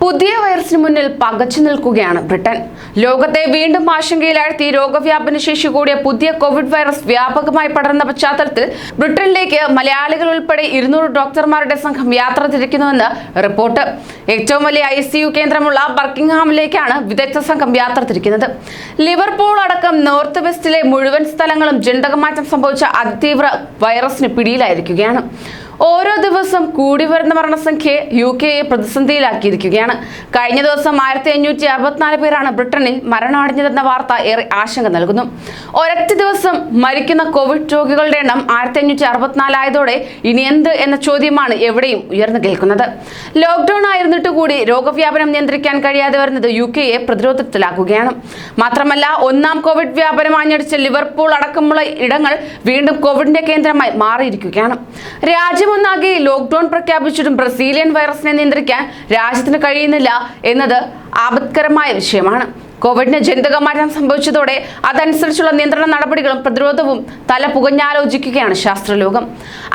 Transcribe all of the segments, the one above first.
പുതിയ വൈറസിന് മുന്നിൽ പകച്ചു നിൽക്കുകയാണ് ബ്രിട്ടൻ. ലോകത്തെ വീണ്ടും ആശങ്കയിലാഴ്ത്തി രോഗവ്യാപന ശേഷി കൂടിയ പുതിയ കോവിഡ് വൈറസ് വ്യാപകമായി പടർന്ന പശ്ചാത്തലത്തിൽ ബ്രിട്ടനിലേക്ക് മലയാളികൾ ഉൾപ്പെടെ ഇരുന്നൂറ് ഡോക്ടർമാരുടെ സംഘം യാത്ര തിരിക്കുന്നുവെന്ന് റിപ്പോർട്ട്. ഏറ്റവും വലിയ ഐ സി യു കേന്ദ്രമുള്ള ബർക്കിംഗ്ഹാമിലേക്കാണ് വിദഗ്ധ സംഘം യാത്ര തിരിക്കുന്നത്. ലിവർപൂൾ അടക്കം നോർത്ത് വെസ്റ്റിലെ മുഴുവൻ സ്ഥലങ്ങളും ജനിതകമാറ്റം സംഭവിച്ച അതിതീവ്ര വൈറസിന് പിടിയിലായിരിക്കുകയാണ്. ഓരോ ദിവസം കൂടി വരുന്ന മരണസംഖ്യ യു കെയെ പ്രതിസന്ധിയിലാക്കിയിരിക്കുകയാണ് കഴിഞ്ഞ ദിവസം ആയിരത്തി അഞ്ഞൂറ്റി അറുപത്തിനാല് പേരാണ് ബ്രിട്ടനിൽ മരണമടഞ്ഞതെന്ന വാർത്ത ഏറെ ആശങ്ക നൽകുന്നു. ഒരൊറ്റ ദിവസം മരിക്കുന്ന കോവിഡ് രോഗികളുടെ എണ്ണം ആയിരത്തി അഞ്ഞൂറ്റി അറുപത്തിനാലായതോടെ ഇനി എന്ത് എന്ന ചോദ്യമാണ് എവിടെയും ഉയർന്നു കേൾക്കുന്നത്. ലോക്ക്ഡൌൺ ആയിരുന്നിട്ട് കൂടി രോഗവ്യാപനം നിയന്ത്രിക്കാൻ കഴിയാതെ വരുന്നത് യു കെയെ പ്രതിരോധത്തിലാക്കുകയാണ്. മാത്രമല്ല ഒന്നാം കോവിഡ് വ്യാപനം ആഞ്ഞടിച്ച ലിവർപൂൾ അടക്കമുള്ള ഇടങ്ങൾ വീണ്ടും കോവിഡിന്റെ കേന്ദ്രമായി മാറിയിരിക്കുകയാണ്. രാജ്യമൊന്നാകെ ലോക്ക്ഡൌൺ പ്രഖ്യാപിച്ചിട്ടും ബ്രസീലിയൻ വൈറസിനെ നിയന്ത്രിക്കാൻ രാജ്യത്തിന് കഴിയുന്നില്ല എന്നത് ആപത്കരമായ വിഷയമാണ്. കോവിഡിന് ജനിതക മാറ്റം സംഭവിച്ചതോടെ അതനുസരിച്ചുള്ള നിയന്ത്രണ നടപടികളും പ്രതിരോധവും തല പുകഞ്ഞാലോചിക്കുകയാണ് ശാസ്ത്രലോകം.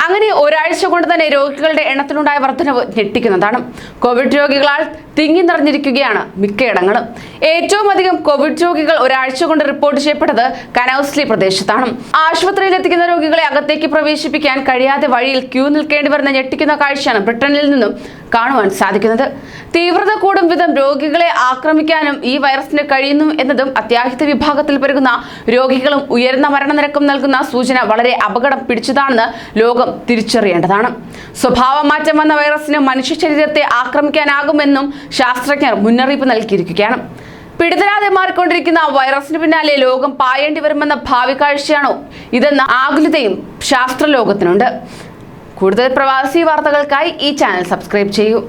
അങ്ങനെ ഒരാഴ്ച കൊണ്ട് തന്നെ രോഗികളുടെ എണ്ണത്തിലുണ്ടായ വർധനവ് ഞെട്ടിക്കുന്നതാണ്. കോവിഡ് രോഗികളാൽ തിങ്ങി നിറഞ്ഞിരിക്കുകയാണ് മിക്കയിടങ്ങളും ഏറ്റവും അധികം കോവിഡ് രോഗികൾ ഒരാഴ്ച കൊണ്ട് റിപ്പോർട്ട് ചെയ്യപ്പെട്ടത് കനൌസ്ലി പ്രദേശത്താണ്. ആശുപത്രിയിൽ എത്തിക്കുന്ന രോഗികളെ അകത്തേക്ക് പ്രവേശിപ്പിക്കാൻ കഴിയാതെ വഴിയിൽ ക്യൂ നിൽക്കേണ്ടി വരുന്ന ഞെട്ടിക്കുന്ന കാഴ്ചയാണ് ബ്രിട്ടനിൽ നിന്നും കാണുവാൻ സാധിക്കുന്നത്. തീവ്രത കൂടും വിധം രോഗികളെ ആക്രമിക്കാനും ഈ വൈറസിന് കഴിയുന്നു എന്നതും അത്യാഹിത വിഭാഗത്തിൽ പെരുകുന്ന രോഗികളും ഉയർന്ന മരണനിരക്കും നൽകുന്ന സൂചന വളരെ അപകടം പിടിച്ചതാണെന്ന് ലോകം തിരിച്ചറിയേണ്ടതാണ്. സ്വഭാവമാറ്റം വന്ന വൈറസിന് മനുഷ്യ ശരീരത്തെ ആക്രമിക്കാനാകുമെന്നും ശാസ്ത്രജ്ഞർ മുന്നറിയിപ്പ് നൽകിയിരിക്കുകയാണ്. പിടിതരാതെ മാറിക്കൊണ്ടിരിക്കുന്ന വൈറസിന് പിന്നാലെ ലോകം പായേണ്ടി വരുമെന്ന ഭാവി കാഴ്ചയാണോ ഇതെന്ന ആകുലതയും ശാസ്ത്രലോകത്തിനുണ്ട്. കൂടുതൽ പ്രവാസി വാർത്തകൾക്കായി ഈ ചാനൽ സബ്സ്ക്രൈബ് ചെയ്യൂ.